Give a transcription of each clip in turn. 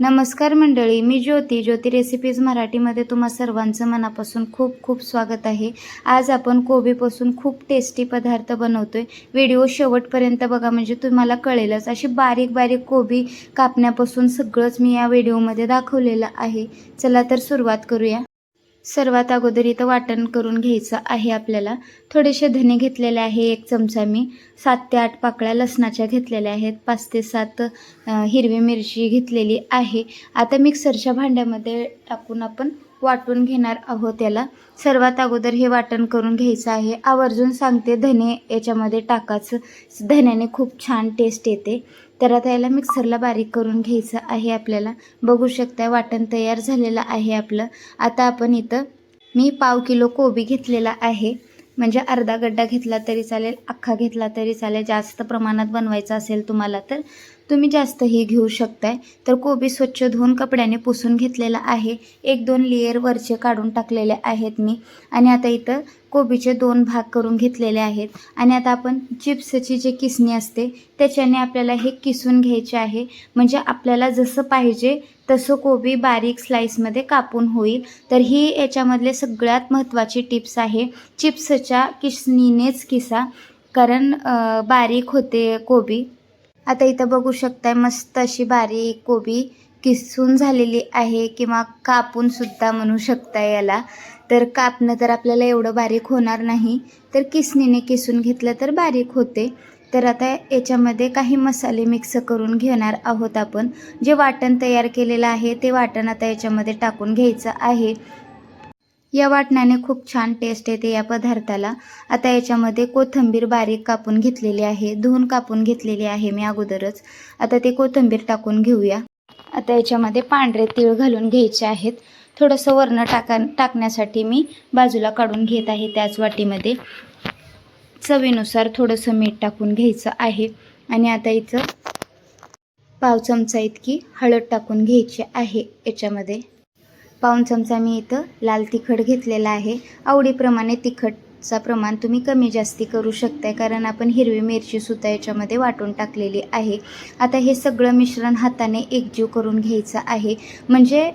नमस्कार मंडळी मी ज्योती. ज्योती रेसिपीज मराठीमध्ये तुम्हा सर्वांचं मनापासून खूप खूप स्वागत आहे. आज आपण कोबीपासून खूप टेस्टी पदार्थ बनवतोय. व्हिडिओ शेवटपर्यंत बघा म्हणजे तुम्हाला कळेलच अशी बारीक बारीक कोबी कापण्यापासून सगळंच मी या व्हिडिओमध्ये दाखवलेलं आहे. चला तर सुरुवात करूया. सर्वात अगोदर इथं वाटण करून घ्यायचं आहे आपल्याला. थोडेसे धने घेतलेले आहे एक चमचा मी. सात ते आठ पाकळ्या लसणाच्या घेतलेल्या आहेत. पाच ते सात हिरवी मिरची घेतलेली आहे. आता मिक्सरच्या भांड्यामध्ये टाकून आपण वाटून घेणार आहोत याला सर्वात अगोदर हे वाटण करून घ्यायचं आहे. आवर्जून सांगते धने याच्यामध्ये टाकायचं धन्याने खूप छान टेस्ट येते. तर आता याला मिक्सरला बारीक करून घ्यायचं आहे आपल्याला. बघू शकता वाटण तयार झालेलं आहे आपलं. आता आपण इथं मी पाव किलो कोबी घेतलेला आहे. म्हणजे अर्धा गड्डा घेतला तरी चालेल अख्खा घेतला तरी चालेल. जास्त प्रमाणात बनवायचा असेल तुम्हाला तर. तुम्ही जास्तही घेऊ शकताय. तर कोबी स्वच्छ धुवून कपड्याने पुसून घेतलेला आहे. एक दोन लेयर वरचे काढून टाकलेले आहेत मी. आणि आता इथं कोबीचे दोन भाग करून घेतलेले आहेत. आणि आता आपण चिप्सची जे किसणी असते त्याच्याने आपल्याला हे किसून घ्यायचे आहे. म्हणजे आपल्याला जसं पाहिजे तसं कोबी बारीक स्लाईसमध्ये कापून होईल. तर ही याच्यामधले सगळ्यात महत्त्वाची टिप्स आहे. चिप्सच्या किसणीनेच किसा. कारण बारीक होते कोबी. आता इथं बघू शकताय मस्त अशी बारीक कोबी किसून झालेली आहे किंवा कापून सुद्धा म्हणू शकता याला. तर कापणं तर आपल्याला एवढं बारीक होणार नाही. तर किसणीने किसून घेतलं तर बारीक होते. तर आता याच्यामध्ये काही मसाले मिक्स करून घेणार आहोत आपण. जे वाटण तयार केलेलं आहे ते वाटण आता याच्यामध्ये टाकून घ्यायचं आहे. या वाटण्याने खूप छान टेस्ट येते या पदार्थाला. आता याच्यामध्ये कोथिंबीर बारीक कापून घेतलेली आहे. धुवून कापून घेतलेली आहे मी अगोदरच. आता ते कोथिंबीर टाकून घेऊया. आता याच्यामध्ये पांढरे तीळ घालून घ्यायचे आहेत. थोडंसं वर्ण टाका टाकण्यासाठी मी बाजूला काढून घेत आहे त्याच वाटीमध्ये. चवीनुसार थोडंसं मीठ टाकून घ्यायचं आहे. आणि आता इथं पाव चमचा इतकी हळद टाकून घ्यायची आहे याच्यामध्ये. पाऊण चमचा मी इथं लाल तिखट घेतलेला आहे. आवडीप्रमाणे तिखटचा प्रमाण तुम्ही कमी जास्ती करू शकताय कारण आपण हिरवी मिरचीसुद्धा याच्यामध्ये वाटून टाकलेली आहे. आता हे सगळं मिश्रण हाताने एकजीव करून घ्यायचं आहे. म्हणजे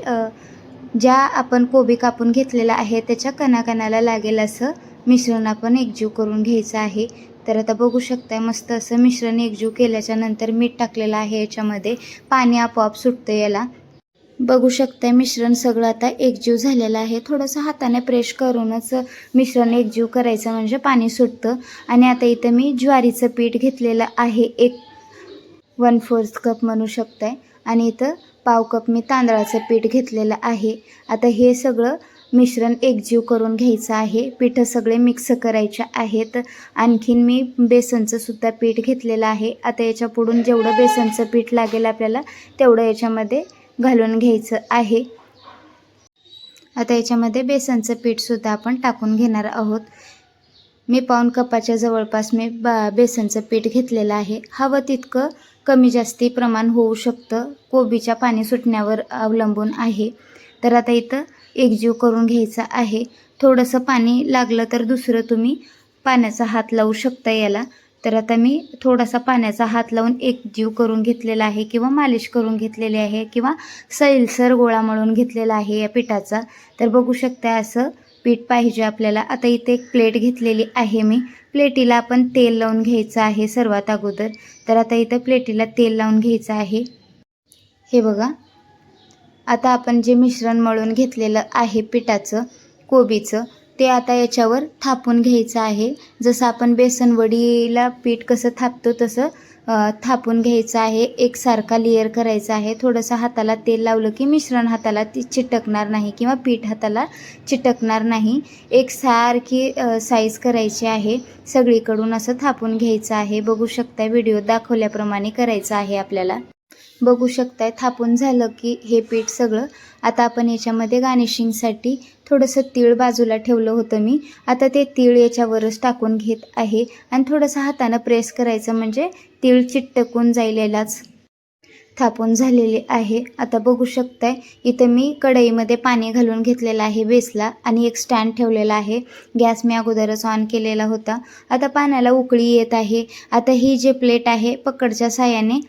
ज्या आपण कोबी कापून घेतलेला आहे त्याच्या कणाकणाला लागेल असं मिश्रण आपण एकजीव करून घ्यायचं आहे. तर आता बघू शकताय मस्त असं मिश्रण एकजीव केल्याच्यानंतर मीठ टाकलेलं आहे याच्यामध्ये. पाणी आपोआप सुटतं याला. बघू शकताय मिश्रण सगळं आता एकजीव झालेलं आहे. थोडंसं हाताने प्रेश करूनच मिश्रण एकजीव करायचं म्हणजे पाणी सुटतं. आणि आता इथं मी ज्वारीचं पीठ घेतलेलं आहे. एक वन फोर्थ कप म्हणू शकताय. आणि इथं पाव कप मी तांदळाचं पीठ घेतलेलं आहे. आता हे सगळं मिश्रण एकजीव करून घ्यायचं आहे. पिठं सगळे मिक्स करायचे आहेत. आणखीन मी बेसनचं सुद्धा पीठ घेतलेलं आहे. आता याच्या पुढून जेवढं बेसनचं पीठ लागेल आपल्याला तेवढं याच्यामध्ये घालून घ्यायचं आहे. आता याच्यामध्ये बेसनचं पीठसुद्धा आपण टाकून घेणार आहोत. मी पाऊन कपाच्या जवळपास मी बा बेसनचं पीठ घेतलेलं आहे. हवं तितकं कमी जास्ती प्रमाण होऊ शकतं. कोबीच्या पाणी सुटण्यावर अवलंबून आहे. तर आता इथं एकजीव करून घ्यायचं आहे. थोडंसं पाणी लागलं तर दुसरं तुम्ही पाण्याचा हात लावू शकता याला. तर आता मी थोडासा पाण्याचा हात लावून एक जीव करून घेतलेला आहे किंवा मालिश करून घेतलेली आहे किंवा सैलसर गोळा मळून घेतलेला आहे या पिठाचा. तर बघू शकता असं पीठ पाहिजे आपल्याला. आता इथे एक प्लेट घेतलेली आहे मी. प्लेटीला आपण तेल लावून घ्यायचं आहे सर्वात अगोदर. तर आता इथं प्लेटीला तेल लावून घ्यायचं आहे. हे बघा. आता आपण जे मिश्रण मळून घेतलेलं आहे पिठाचं कोबीचं ते आता याच्यावर थापून घ्यायचं आहे. जसं आपण बेसनवडीला पीठ कसं थापतो तसं थापून घ्यायचं आहे. एकसारखा लेअर करायचा आहे. थोडंसं हाताला तेल लावलं की मिश्रण हाताला ती चिटकणार नाही किंवा पीठ हाताला चिटकणार नाही. एकसारखी साईज करायची आहे. सगळीकडून असं थापून घ्यायचं आहे. बघू शकता व्हिडिओ दाखवल्याप्रमाणे करायचं आहे आपल्याला. बघू शकताय थापून झालं की हे पीठ सगळं. आता आपण याच्यामध्ये गार्निशिंगसाठी थोडंसं तीळ बाजूला ठेवलं होतं मी. आता ते तीळ याच्यावरच टाकून घेत आहे. आणि थोडंसं हातानं प्रेस करायचं म्हणजे तीळ चिटकून जाईल यालाच थापून झालेले आहे. आता बघू शकताय इथं मी कढईमध्ये पाणी घालून घेतलेलं आहे बेसला आणि एक स्टँड ठेवलेला आहे. गॅस मी अगोदरच ऑन केलेला होता. आता पाण्याला उकळी येत आहे. आता ही जे प्लेट आहे पकडच्या साह्याने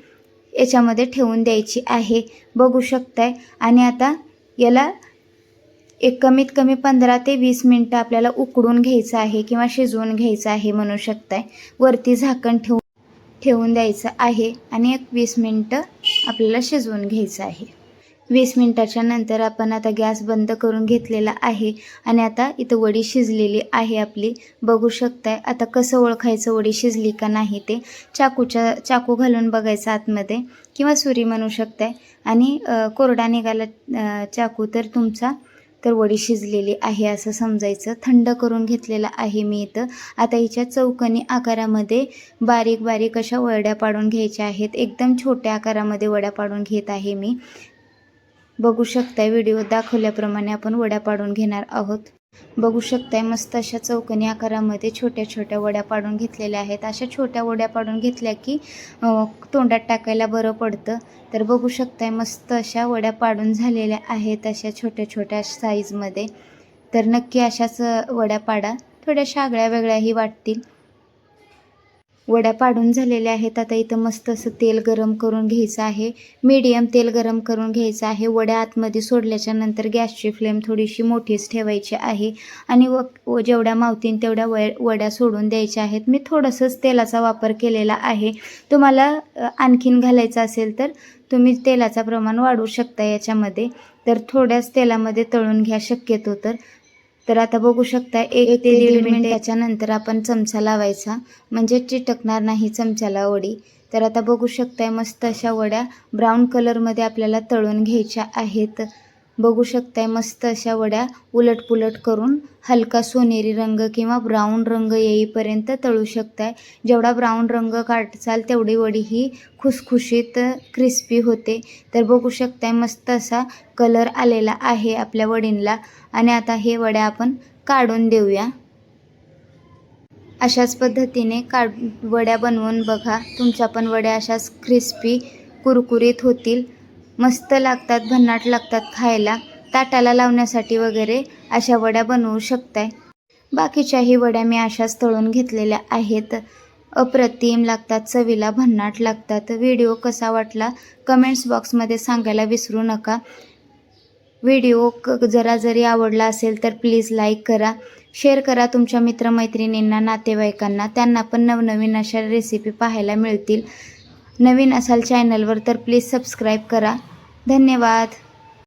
याच्यामध्ये ठेवून द्यायची आहे. बघू शकताय. आणि आता याला एक कमीत कमी पंधरा ते वीस मिनटं आपल्याला उकडून घ्यायचं आहे किंवा शिजवून घ्यायचं आहे म्हणू शकताय. वरती झाकण ठेवून ठेवून द्यायचं आहे आणि एक वीस मिनटं आपल्याला शिजवून घ्यायचं आहे. वीस मिनटाच्या नंतर आपण आता गॅस बंद करून घेतलेला आहे आणि आता इथं वडी शिजलेली आहे आपली. बघू शकताय आता कसं ओळखायचं वडी शिजली का नाही ते. चाकूच्या चाकू घालून बघायचं आतमध्ये. किंवा सुरी म्हणू शकताय. आणि कोरडा निघाला चाकू तर तुमचा तर वडी शिजलेली आहे असं समजायचं. थंड करून घेतलेलं आहे मी इथं. आता हिच्या चौकनी आकारामध्ये बारीक बारीक अशा वड्या पाडून घ्यायच्या आहेत. एकदम छोट्या आकारामध्ये वड्या पाडून घेत आहे मी. बघू शकताय व्हिडिओ दाखवल्याप्रमाणे आपण वड्या पाडून घेणार आहोत. बघू शकताय मस्त अशा चौकनी आकारामध्ये छोट्या छोट्या वड्या पाडून घेतलेल्या आहेत. अशा छोट्या वड्या पाडून घेतल्या की तोंडात टाकायला बरं पडतं. तर बघू शकताय मस्त अशा वड्या पाडून झालेल्या आहेत अशा छोट्या छोट्या साईजमध्ये तर नक्की अशाच वड्या पाडा. थोड्याशा आगळ्या वेगळ्याही वाटतील. वड्या पाडून झालेल्या आहेत. आता इथं मस्त असं तेल गरम करून घ्यायचं आहे. मीडियम तेल गरम करून घ्यायचं आहे. वड्या आतमध्ये सोडल्याच्या नंतर गॅसची फ्लेम थोडीशी मोठीच ठेवायची आहे. आणि व जेवढ्या मावतीन तेवढ्या व वड्या सोडून द्यायच्या आहेत. मी थोडंसंच तेलाचा वापर केलेला आहे. तुम्हाला आणखीन घालायचं असेल तर तुम्ही तेलाचं प्रमाण वाढवू शकता याच्यामध्ये. तर थोड्याच तेलामध्ये तळून घ्या शक्यतो तर. तर आता बघू शकता एक ते दीड मिनिट त्याच्यानंतर आपण चमचा लावायचा. म्हणजे चिटकणार नाही चमच्याला वडी. तर आता बघू शकताय मस्त अशा वड्या ब्राऊन कलरमध्ये आपल्याला तळून घ्यायच्या आहेत. बघू शकताय मस्त अशा वड्या उलटपुलट करून हलका सोनेरी रंग किंवा ब्राऊन रंग येईपर्यंत तळू शकताय. जेवढा ब्राऊन रंग काढचाल तेवढी वडी ही खुसखुशीत क्रिस्पी होते. तर बघू शकताय मस्त असा कलर आलेला आहे आपल्या वडींला. आणि आता हे वड्या आपण काढून देऊया. अशाच पद्धतीने काढ वड्या बनवून बघा. तुमच्या पण वड्या अशाच क्रिस्पी कुरकुरीत होतील. मस्त लागतात भन्नाट लागतात खायला ताटाला लावण्यासाठी वगैरे अशा वड्या बनवू शकताय. बाकीच्याही वड्या मी अशाच तळून घेतलेल्या आहेत. अप्रतिम लागतात चवीला भन्नाट लागतात. व्हिडिओ कसा वाटला कमेंट्स बॉक्समध्ये सांगायला विसरू नका. व्हिडिओ क जरा जरी आवडला असेल तर प्लीज लाईक करा. शेअर करा तुमच्या मित्रमैत्रिणींना नातेवाईकांना. त्यांना पण नवनवीन अशा रेसिपी पाहायला मिळतील. नवीन असाल चॅनलवर तर प्लीज सबस्क्राईब करा. धन्यवाद.